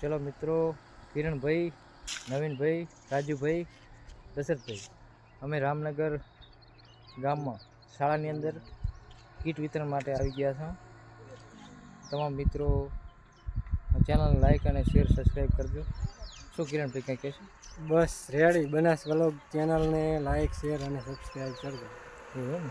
ચલો મિત્રો કિરણભાઈ નવીનભાઈ રાજુભાઈ દશરથભાઈ અમે રામનગર ગામમાં શાળાની અંદર કીટ વિતરણ માટે આવી ગયા છો. તમામ મિત્રો ચેનલ લાઈક અને શેર સબસ્ક્રાઈબ કરજો. શું કિરણભાઈ કંઈ કહેશો? બસ રેડી. બનાસ વલોગ ચેનલને લાઈક શેર અને સબસ્ક્રાઈબ કરજો. એવું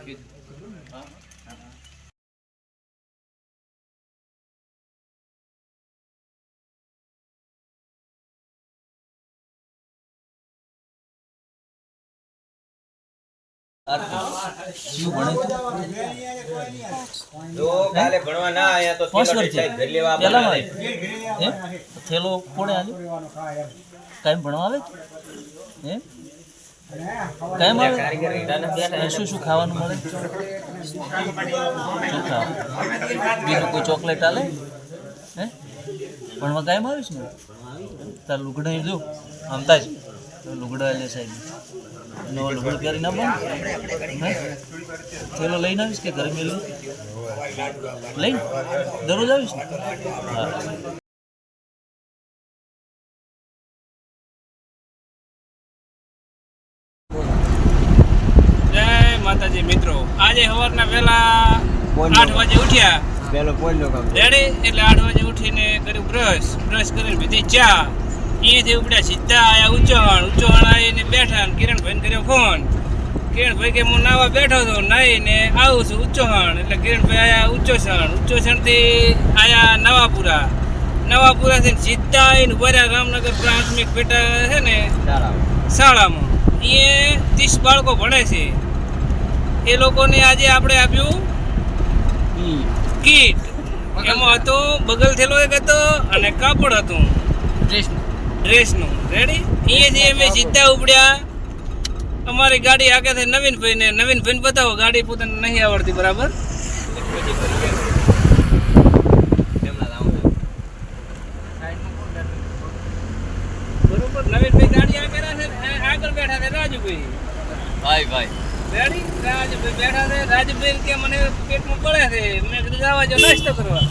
શૈલેષ શૈલેષ જો કાલે ભણવા ના આયા તો ઘર લેવા થેલો કોણે કાયમ ભણવા આવે? હે? બેઠા અને શું શું ખાવાનું મળે? બીજું કોઈ ચોકલેટ આલે? હે? ભણવા કાંઈ આવીશ ને તાર લુગડા જો આમતા જ લુગડા લે સાહેબ. નવો લુગડો પહેરી ના પણ હે? થેલો લઈને આવીશ કે ઘરે મેલું? લઈને? દરરોજ આવીશ? ને હા. આજે સવારના વહેલા આઠ વાગે ઉઠ્યા. પેલો પોઈલો કામ. રેડી એટલે આઠ વાગે ઉઠીને કર્યું બ્રશ બ્રશ કરીને પીધી ચા. અહીંયાથી ઉપડ્યા સીધા આયા ઉચ્ચવાણ ઉચ્ચવાણ આવીને બેઠા ને કિરણભાઈને કર્યો ફોન કિરણભાઈ કે હું નાવા બેઠો હતો નાહીને આવું છું ઉચ્ચવાણ એટલે કિરણભાઈ આયા ઉચ્ચસણ ઉચ્ચસણથી આયા નવાપુરા. નવાપુરાથી સીધા આવીને ભર્યા રામનગર પ્રાથમિક પેટા છે ને શાળામાં. એ ત્રીસ બાળકો ભણે છે. એ લોકોને આજે આપણે આપ્યું કીટ. એમાં હતો બગલ થેલો એક હતો અને કાપડ હતું. ડ્રેસનું. રેડી અહીંયાથી અમે સીધા ઉપડ્યા. અમારી ગાડી આગળથી નવીનભાઈને નવીનભાઈને બતાવો ગાડી પોતાને નહીં આવડતી બરાબર? બરોબર નવીનભાઈ ગાડી આગળ છે આગળ બેઠા છે રાજુભાઈ. ભાઈ ભાઈ. રેડી રાજુભાઈ બેઠા છે. કે મને પેટમાં પડે છે. મેં કીધું જવા જો નાસ્તો કરવા.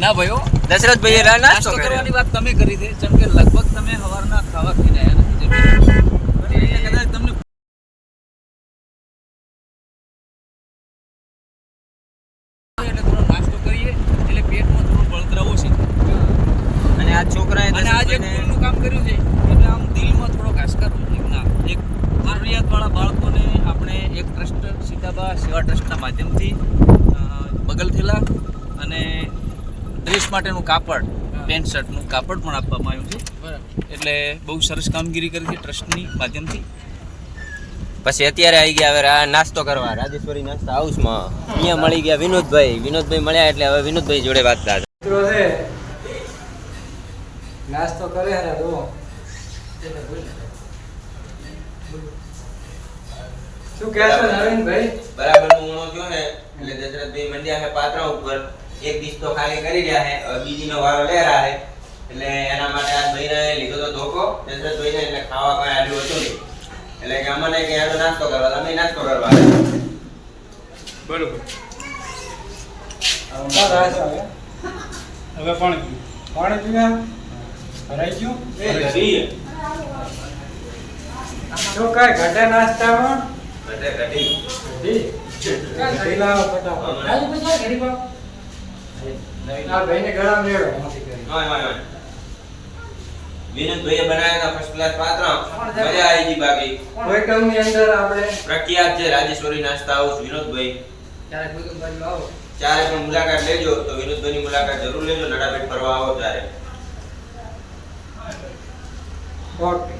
ના ભાઈઓ દશરથભાઈ નાસ્તો નાસ્તો કરવાની વાત તમે કરી છે જેમ કે લગભગ તમે સવારના ખાવા ખાઈને આવ્યા નથી જેમ કે એટલે કદાચ તમને એટલે થોડો નાસ્તો કરીએ એટલે પેટમાં થોડો બળતરા ઓછી અને આ છોકરાએ અને આજે દશરથભાઈને- પુલનું કામ કર્યું છે એટલે આમ દિલમાં થોડો ઘાસકાર ના એક જરૂરિયાતવાળા બાળકોને આપણે એક ટ્રસ્ટ સીતાબા સેવા ટ્રસ્ટના માધ્યમથી અ, બગલ થેલા અને ડ્રેસ માટેનું કાપડ પેન્ટ શર્ટનું કાપડ પણ આપવામાં આવ્યું છે. એટલે બહુ સરસ કામગીરી કરી છે ટ્રસ્ટની માધ્યમથી. પછી અત્યારે આવી ગયા હવે નાસ્તો કરવા. રાજેશ્વરી નાસ્તા હાઉસમાં. અહીંયા મળી ગયા વિનોદભાઈ. વિનોદભાઈ મળ્યા એટલે હવે વિનોદભાઈ જોડે વાત થાય. મિત્રો છે. નાસ્તો કરે હે તો. શું કહેશો નવીનભાઈ? બરાબર. નું ઊણો થયો ને એટલે દશરથભાઈ મંડ્યા છે પાત્રા ઉપર. એક ડીશ તો ખાલી કરી રહ્યા છે હવે બીજીનો વારો લે રહ્યા છે. એટલે એના માટે આ ભાઈને લીધો તો ધોકો દશરથભાઈને એટલે ખાવા કાંઈ આલ્યું હતું નહીં. એટલે કે અમને કે આનો નાસ્તો કરવા અમે નાસ્તો કરવા બરોબર. હવે આવે હવે? પણ પાણી પીવા? ભરાઈ ગયું? જો કાંઈ ઘટે નાસ્તામાં? ઘટે ઘટી. ઘટી? લાવો ફટાફટ. આ ભાઈને ગળા મેળો. હોય, હોય, હોય. વિનોદભાઈએ બનાવ્યા ફર્સ્ટ ક્લાસ પાત્રા. મજા આવી ગઈ બાકી. કોઈ કમની અંદર આપણે પ્રખ્યાત છે રાજેશ્વરી નાસ્તા હાઉસ વિનોદભાઈ. ચારે પણ મુલાકાત લેજો તો વિનોદભાઈની મુલાકાત જરૂર લેજો નડાબેટ ફરવા આવો ત્યારે. ઓકે.